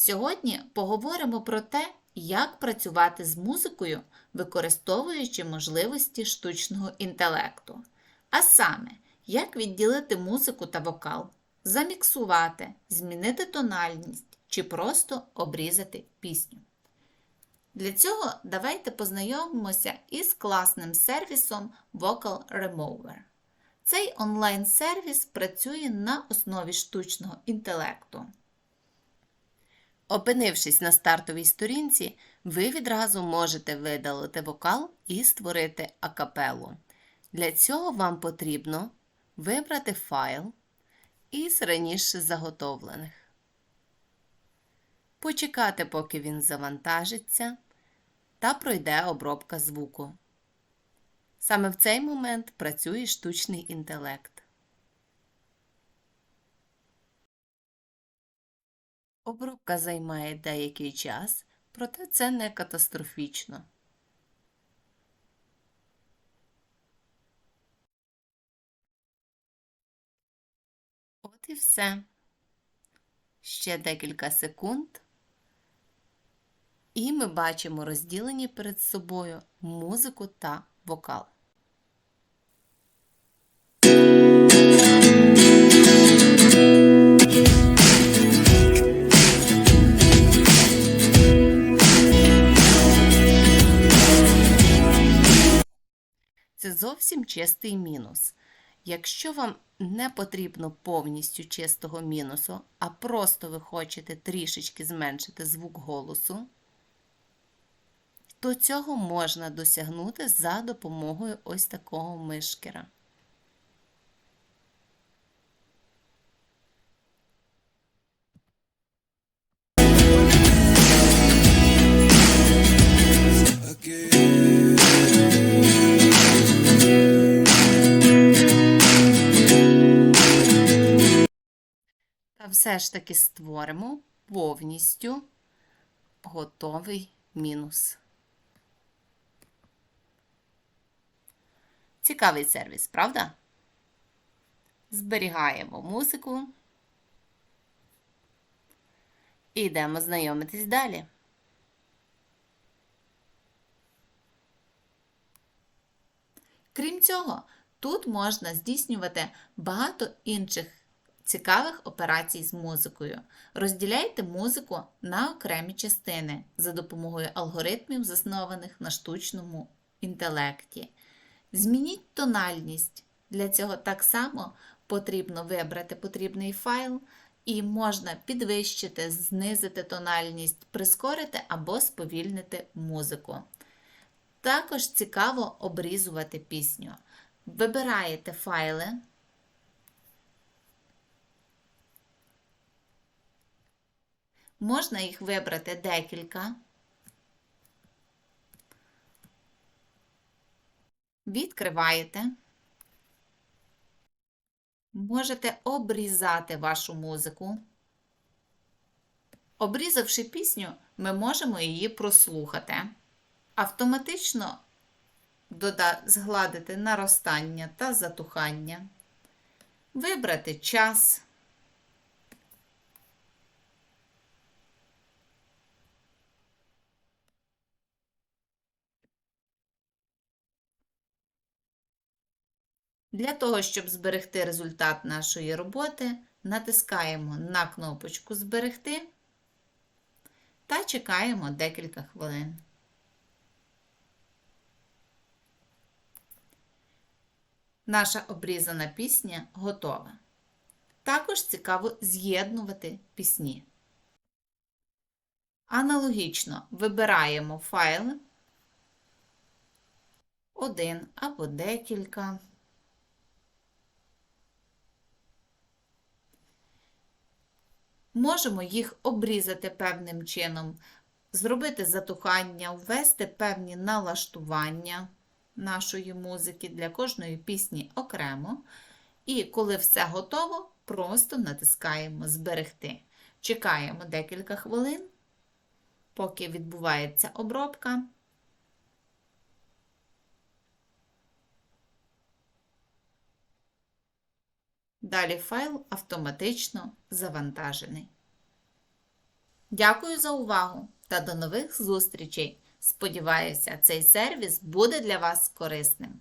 Сьогодні поговоримо про те, як працювати з музикою, використовуючи можливості штучного інтелекту. А саме, як відділити музику та вокал, заміксувати, змінити тональність чи просто обрізати пісню. Для цього давайте познайомимося із класним сервісом Vocal Remover. Цей онлайн-сервіс працює на основі штучного інтелекту. Опинившись на стартовій сторінці, ви відразу можете видалити вокал і створити акапелу. Для цього вам потрібно вибрати файл із раніше заготовлених, почекати, поки він завантажиться, та пройде обробка звуку. Саме в цей момент працює штучний інтелект. Обробка займає деякий час, проте це не катастрофічно. От і все. Ще декілька секунд. І ми бачимо розділені перед собою музику та вокал. Це зовсім чистий мінус. Якщо вам не потрібно повністю чистого мінусу, а просто ви хочете трішечки зменшити звук голосу, то цього можна досягнути за допомогою ось такого мишкера. Все ж таки створимо повністю готовий мінус. Цікавий сервіс, правда? Зберігаємо музику. І йдемо знайомитись далі. Крім цього, тут можна здійснювати багато інших цікавих операцій з музикою. Розділяйте музику на окремі частини за допомогою алгоритмів, заснованих на штучному інтелекті. Змініть тональність. Для цього так само потрібно вибрати потрібний файл і можна підвищити, знизити тональність, прискорити або сповільнити музику. Також цікаво обрізувати пісню. Вибираєте файли. Можна їх вибрати декілька. Відкриваєте. Можете обрізати вашу музику. Обрізавши пісню, ми можемо її прослухати. Автоматично згладити наростання та затухання. Вибрати час. Для того, щоб зберегти результат нашої роботи, натискаємо на кнопочку Зберегти та чекаємо декілька хвилин. Наша обрізана пісня готова. Також цікаво з'єднувати пісні. Аналогічно вибираємо файл, один або декілька. Можемо їх обрізати певним чином, зробити затухання, ввести певні налаштування нашої музики для кожної пісні окремо. І коли все готово, просто натискаємо Зберегти. Чекаємо декілька хвилин, поки відбувається обробка. Далі файл автоматично завантажений. Дякую за увагу та до нових зустрічей! Сподіваюся, цей сервіс буде для вас корисним.